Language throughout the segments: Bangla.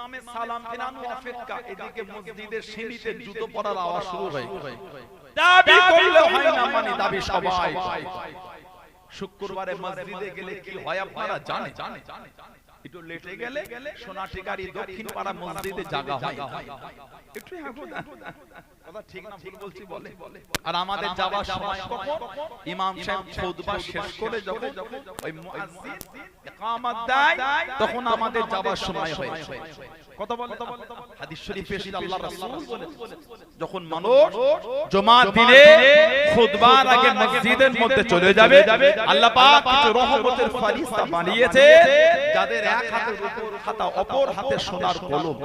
ইমামে সালাম ফেরান এদিকে মসজিদের সিঁড়িতে জুতো পরার আওয়াজ শুরু হয়। দাবি করলে হয় না মানে দাবি সবাই। শুক্রবারে মসজিদে গেলে কি হয় আপনারা জানে জানে জানে জানে একটু লেটে গেলে সোনাটিকারি দক্ষিণ পাড়া মসজিদে জায়গা হয়। একটু কথা ঠিক না ভুল বলছি বলে। আর আমাদের যাওয়ার সময় কখন? ইমাম সাহেব খুতবা শেষ করে যখন ওই মুয়াজ্জিন ইকামত দেয় তখন আমাদের যাওয়ার সময় হয় কথা বলে। হাদিস শরীফে এসে আল্লাহ রাসূল বলেছেন যখন মানুষ জুমার দিনে খুতবার আগে মসজিদের মধ্যে চলে যাবে। আল্লাহ পাক কিছু রহমতের ফেরেশতা বানিয়েছে যাদের এক হাতে খাতা অপর হাতে সোনার কলম।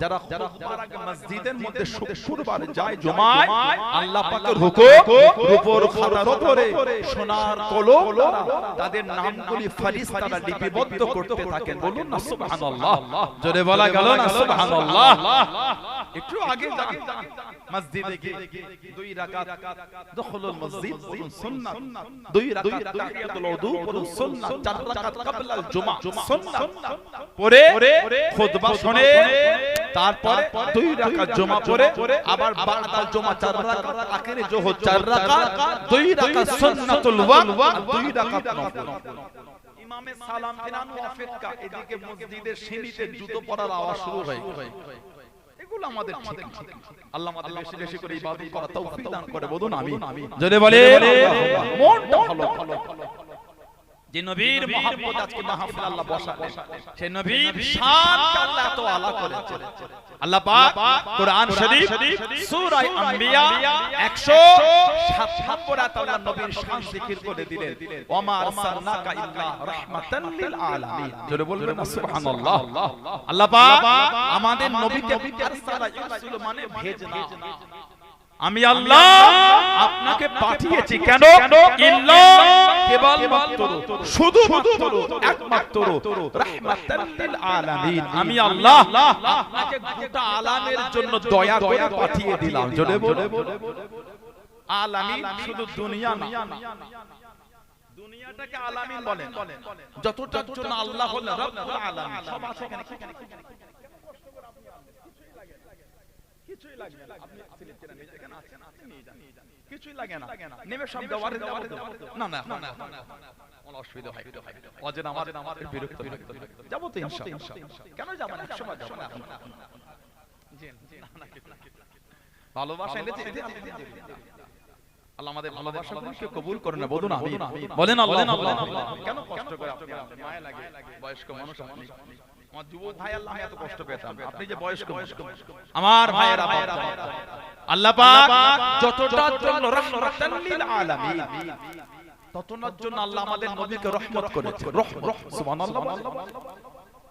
যারা খুতবার আগে মসজিদের মধ্যে শুক্রবার যায় জুমায় আল্লাহ পাকের হুকুম রূপোর খাতার উপরে সোনার কলম তাদের নামগুলি ফেরেশতারা লিপিবদ্ধ করতে থাকেন। বলুন না সুবহানাল্লাহ। জোরে বলা গেল না সুবহানাল্লাহ। একটু আগে যান। মসজিদে গিয়ে দুই রাকাত দখলুল মসজিদ বলুন সুন্নাত। দুই রাকাত তাহিয়াতুল উযু বলুন সুন্নাত। চার রাকাত ক্বাবলাল জুমা। সুন্নাত পরে খুতবা শুনে তারপরে দুই রাকাত জুমা পড়ে আবার বাদাল জুমা চার রাকাত আখিরে চার রাকাত দুই রাকাত সুন্নাতুল ওয়াক্ত দুই রাকাত নফল। ইমামে সালাম ফেরান অপেক্ষা এদিকে মসজিদের সিঁড়িতে জুতো পরার আওয়াজ শুরু হয় এগুলো আমাদের ঠিক ঠিক আল্লাহ আমাদের বেশি বেশি করে ইবাদত করা তৌফিক দান করে বলুন আমিন। যদি বলে মনটা ভালো। যে নবীর মহব্বত আজকে মাহফিল আল্লাহ বসালেন। সেই নবীর শানকে আল্লাহ এত আলা করেছেন? আল্লাহ পাক কোরআন শরীফ সূরা আম্বিয়া 157 আয়াত আল্লাহ নবীর শান জিকির করে দিলেন। ওমা আরসালনাকা ইল্লা রাহমাতাল লিল আলামিন। জোরে বলবেন সুবহানাল্লাহ। আল্লাহ পাক আমাদের নবীকে আরসালা ইরসুল মানে ভেজনা। আমি আল্লাহ আপনাকে পাঠিয়েছি কেন? শুধু একমাত্র আলামিন। আমি আল্লাহ আপনাকে গোটা আলামের জন্য দয়া করে পাঠিয়ে দিলাম। জোরে বলে আলামিন শুধু দুনিয়া না। দুনিয়াটাকে আলামিন বলেন। যতটার জন্য আল্লাহ হলেন রব্বুল আলামিন। সব আছে কিছুই লাগে না আপনি সিলেক্ট করে নিয়ে যেখানে আছেন আপনি নিয়ে যান কিছুই লাগে না নেমে সব দেওয়ারে দেওয়ারে না না না না কোনো অসুবিধা হয় অজেন আমার আমার বিরক্ত বিরক্ত যাব তো ইনশাআল্লাহ কেন যাব না একশো বার না জি না না ভালোবাসা এনেছে আল্লাহ আমাদের ভালোবাসাকে কবুল করে না বলুন আমিন বলেন আল্লাহ কেন কষ্ট করে আপনি মায়া লাগে বয়স্ক মানুষ আপনি আমার যুবক ভাই আল্লাহ এত কষ্ট পেতাম আপনি যে বয়স্ক বয়স্ক আমার ভাইয়েরা আল্লাহ পাক যতটার জন্য রহমাতাল লিল আলামিন। ততটার জন্য আল্লাহ আমাদের নবীকে রহমত করেছে রহমত। সুবহানাল্লাহ।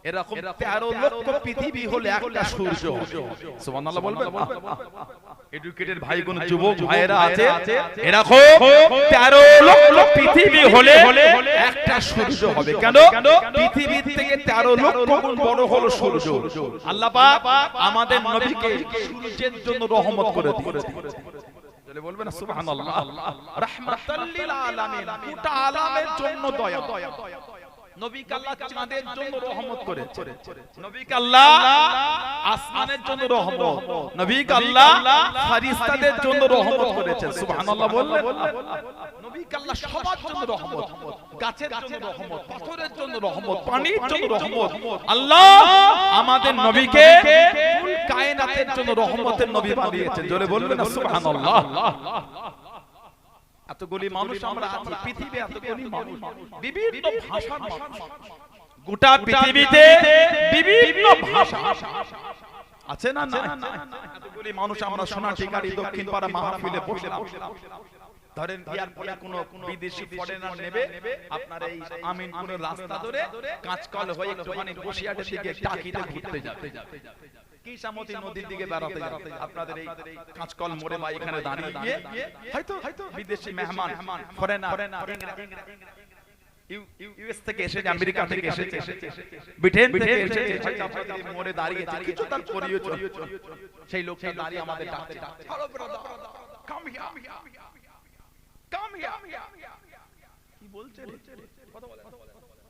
এরকম 13 লক্ষ পৃথিবী হলে একটা সূর্য। সুবহানাল্লাহ বলবেন? এডুকেটেড ভাই কোন যুবক ভাইয়েরা আছে? এরকম 13 লক্ষ পৃথিবী হলে একটা সূর্য হবে। কেন? পৃথিবী থেকে 13 লক্ষ গুণ বড় হলো সূর্য। আল্লাহ পাক আমাদের নবীকে সূর্যের জন্য রহমত করে দিয়েছে তাহলে বলবেন সুবহানাল্লাহ। রাহমাতাল লিল আলামিন। গোটা আলামের জন্য দয়া। আল্লাহ চাঁদের জন্য রহমত করেছে। নবী আল্লাহ আসমানের জন্য রহমত। নবী আল্লাহ ফেরেশতাদের জন্য রহমত করেছেন। সুবহানাল্লাহ বললেন। নবী আল্লাহ সবার জন্য রহমত। গাছের জন্য রহমত। পাথরের জন্য রহমত। পানির জন্য রহমত। আল্লাহ আমাদের নবীকে কায়নাতের জন্য রহমতের নবী বানিয়েছেন। জোরে বলবেন সুবহানাল্লাহ। এতগুলি মানুষ আমরা আছি পৃথিবী এতগুলি মানুষ। বিভিন্ন ভাষার মানুষ। গোটা পৃথিবীতে বিভিন্ন ভাষা। আছে না না এতগুলি মানুষ আমরা সোনা ঠিকারি দক্ষিণ পাড়া মাহফিলে বসলাম। ধরেন এয়ারপোর্টে কোনো বিদেশি ফরেনার নেবে আপনার এই আমিনপুরের রাস্তা ধরে কাঁচকল হয়ে একটুখানি বসিয়াটের দিকে টাকিতে ঘুরতে যাবে। কিসামতি নদীর দিকে বেড়াতে আপনাদের এই কাঁচকল মোড়ে বা এখানে দাঁড়িয়ে গিয়ে হয়তো হয়তো বিদেশি মেহমান ফরেনার ইউএস থেকে এসেছে আমেরিকা থেকে এসেছে ব্রিটেন থেকে এসেছে মোড়ে দাঁড়িয়েছে কিছু তার পরিচয় সেই লোকটা দাঁড়িয়ে আমাদের ডাকছে hello brother come here come here কি বলছে কথা বলে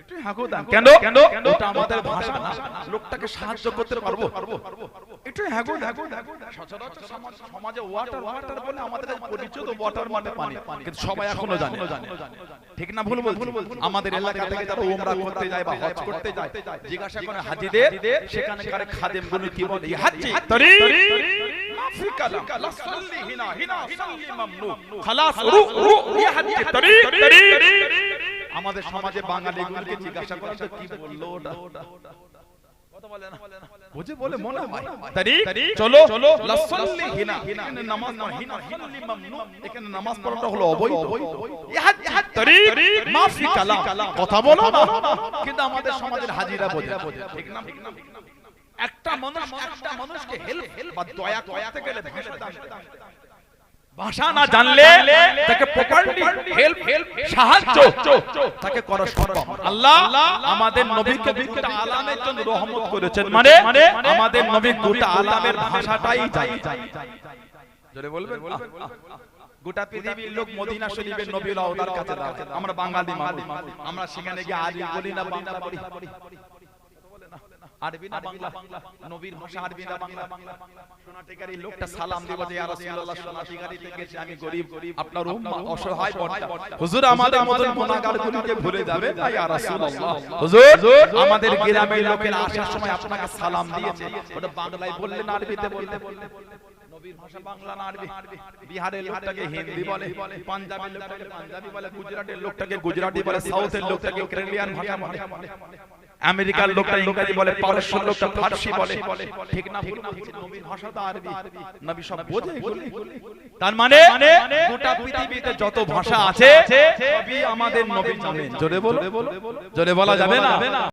একটু হাঁকো দান। কেন? কেন? ওটা আমাদের ভাষা না। লোকটাকে সাহায্য করতে পারব? একটু হাঁকো হাঁকো সচরাচর সমাজে ওয়াটার ওয়াটার বলে আমাদের পরিচিত ওয়াটার মানে পানি। কিন্তু সবাই এখনও জানে। ঠিক না ভুল বলছি? আমাদের এলাকা থেকে যারা ওমরা করতে যায় বা হজ করতে যায় জিজ্ঞাসা করে হাজিদের সেখানকার খাদেমগুলো কি বলে? হাজি তরি মাফি কালাম লা সাল্লি হিনা হিনা সাল্লি আমাদের সমাজে বাঙালি গুলোকে জিজ্ঞাসা করে তো কি বলল ওটা? কথা বলে বুঝে বলে মনে হয়। তারি চলো চলো লাসাল্লি হিনা। এখানে নামাজ না হিনা হিনালি মামনু এখানে নামাজ পড়াটা হলো অবৈধ ইহাদ ইহাদ তারি মাফি কালাম কথা বলো না। কিন্তু আমাদের সমাজের হাজিরা বোঝে। ঠিক না? একটা মানুষ একটা মানুষকে হেল্প হেল্প বা দয়া করতে গেলে ভাষা জানতে হবে। ভাষা না জানলে তাকে প্রপারলি হেল্প হেল্প সাহায্য তাকে করা সম্ভব আল্লাহ আমাদের নবীকে গোটা আলামের জন্য রহমত করেছেন মানে আমাদের নবী গোটা আলামের ভাষাটাই জানে জোরে বলবেন গোটা পৃথিবীর লোক মদিনা শরীফের নবী রাউদার কাছে আমরা বাঙালি আমরা সেখানে গিয়ে আরবি বলি না বাংলা বলি আরবি না বাংলা নবীর ভাষা আরবি না বাংলা। সোনাটিকার লোকটা সালাম দিব যে ইয়া রাসূলুল্লাহ সোনাটিকারি থেকে আমি গরিব আপনার উম্মত অসহায় বর্তা হুজুর আমাদের মতন গুনাহগার ভুলে যাবে। না ইয়া রাসূলুল্লাহ। হুজুর আমাদের গ্রামের লোকেরা আসার সময় আপনাকে সালাম দিয়েছে। ওটা বাংলায় বললেন আরবিতে বললেন নবীর ভাষা বাংলা না আরবি। বিহারের লোকটাকে হিন্দি বলে পাঞ্জাবের লোকটাকে পাঞ্জাবি বলে গুজরাটের লোকটাকে গুজরাটি বলে সাউথের লোকটাকে কেরালিয়ান ভাষা বলে। আমেরিকার লোকটা ইংরেজি বলে পারস্যের লোকটা ফার্সি বলে। ঠিক না ভুল নবীর ভাষা তো আরবি নবী সব বোঝে তার মানে গোটা পৃথিবীতে যত ভাষা আছে সবই আমাদের নবী জানেন জোরে বলো জোরে বলা যাবে না।